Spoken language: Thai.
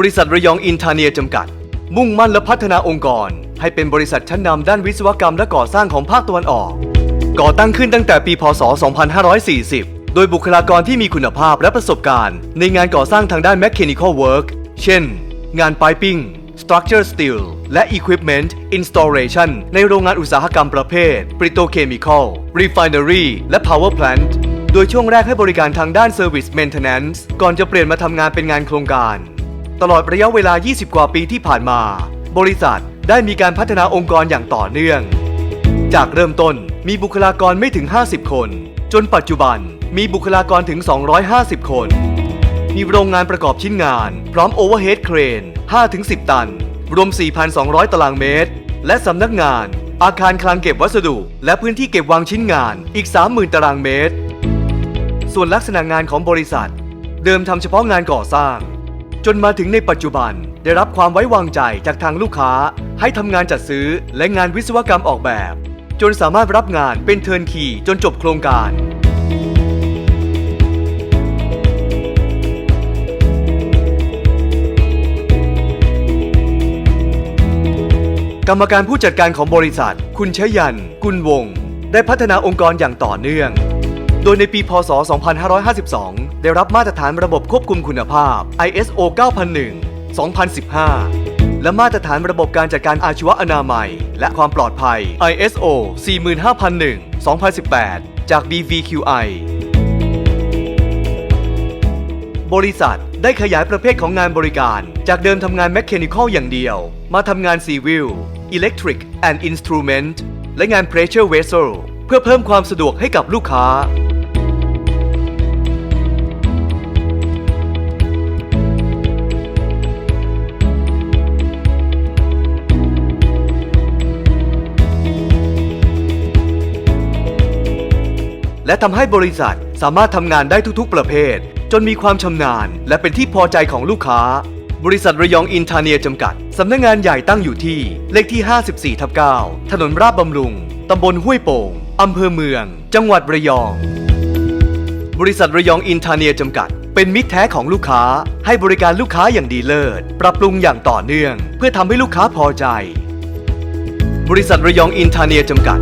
บริษัทระยองอินทาเนียจำกัด มุ่งมั่นและพัฒนาองค์กร ให้เป็นบริษัทชั้นนำด้านวิศวกรรมและก่อสร้างของภาคตะวันออก ก่อตั้งขึ้นตั้งแต่ปี พศ 2540 โดยบุคลากรที่มีคุณภาพและประสบการณ์ ในงานก่อสร้างทางด้าน Mechanical Work เช่น งาน Piping Structure Steel และ Equipment Installation ในโรงงานอุตสาหกรรมประเภท Petrochemical Refinery และ Power Plant โดยช่วงแรกให้บริการทางด้าน Service Maintenance ก่อนจะเปลี่ยนมาทำงานเป็นงานโครงการ ตลอดระยะเวลา 20 กว่าปีที่ผ่านมา บริษัทได้มีการพัฒนาองค์กรอย่างต่อเนื่อง จากเริ่มต้นมีบุคลากรไม่ถึง 50 คน จนปัจจุบันมีบุคลากรถึง 250 คน มีโรงงานประกอบชิ้นงาน พร้อมโอเวอร์เฮดเครน 5-10 ตัน รวม 4,200 ตารางเมตร และสำนักงาน อาคารคลังเก็บวัสดุ และพื้นที่เก็บวางชิ้นงานอีก 30,000 ตารางเมตร ส่วนลักษณะงานของบริษัท เดิมทำเฉพาะงานก่อสร้าง จนมาถึงในปัจจุบัน ได้รับความไว้วางใจจากทางลูกค้า ให้ทำงานจัดซื้อและงานวิศวกรรมออกแบบ จนสามารถรับงานเป็นเทิร์นคีจนจบโครงการกรรมการผู้จัดการของบริษัท คุณชยัน กุลวงศ์ได้พัฒนาองค์กรอย่างต่อเนื่อง โดยในปีพศ 2552 ได้รับมาตรฐานระบบควบคุมคุณภาพ ISO 9001 2015 และมาตรฐานระบบการจัดการอาชีวอนามัย และความปลอดภัย ISO 45001 2018 จาก BVQI บริษัทได้ขยายประเภทของงานบริการ จากเดิมทำงาน Mechanical อย่างเดียว มาทำงาน Civil Electric and Instrument และงาน Pressure Vessel เพื่อเพิ่มความสะดวกให้กับลูกค้า และทำให้บริษัทสามารถทำงานได้ทุกๆ ประเภท จนมีความชำนาญ และเป็นที่พอใจของลูกค้า บริษัทระยองอินทาเนียจำกัด สำนักงงานใหญ่ตั้งอยู่ที่ เลขที่ 54ทับ9ถนนราชบำรุง ตำบลห้วยโป่งอำเภอเมือง จังหวัดระยอง บริษัทระยองอินทาเนียจำกัด เป็นมิตรแท้ของลูกค้า ให้บริการลูกค้าอย่างดีเลิศ ปรับปรุงอย่างต่อเนื่อง เพื่อทำให้ลูกค้าพอใจ บริษัทระยองอินทาเนียจำกัด